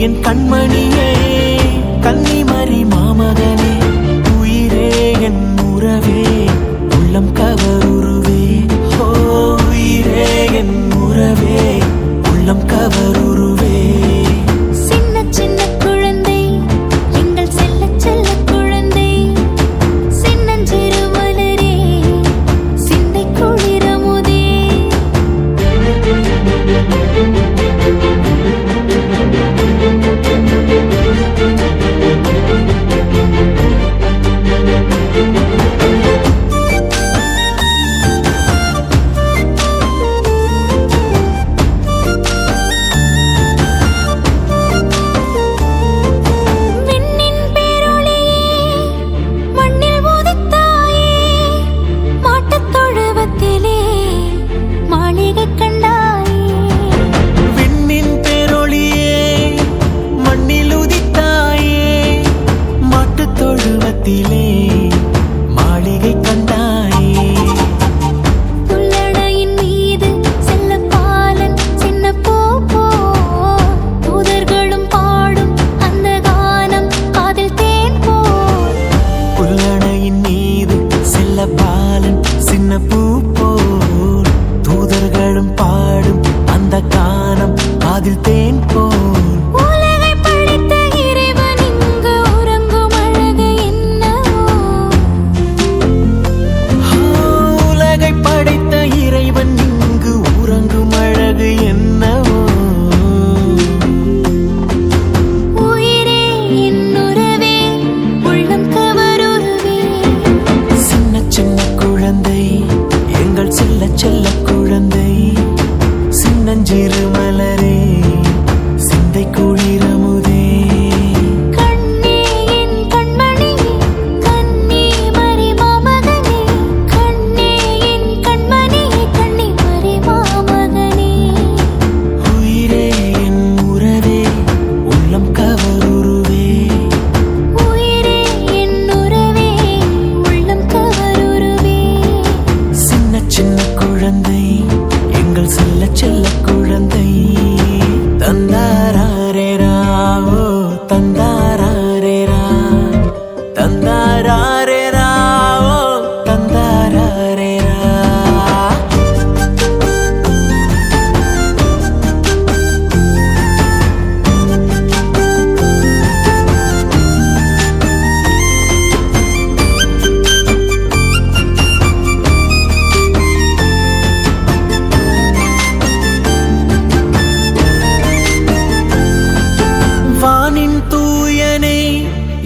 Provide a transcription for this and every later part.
என் கண்மணியே. குழந்தை தன்னால்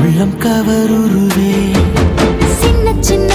உள்ளம் கவருருவே. சின்ன சின்ன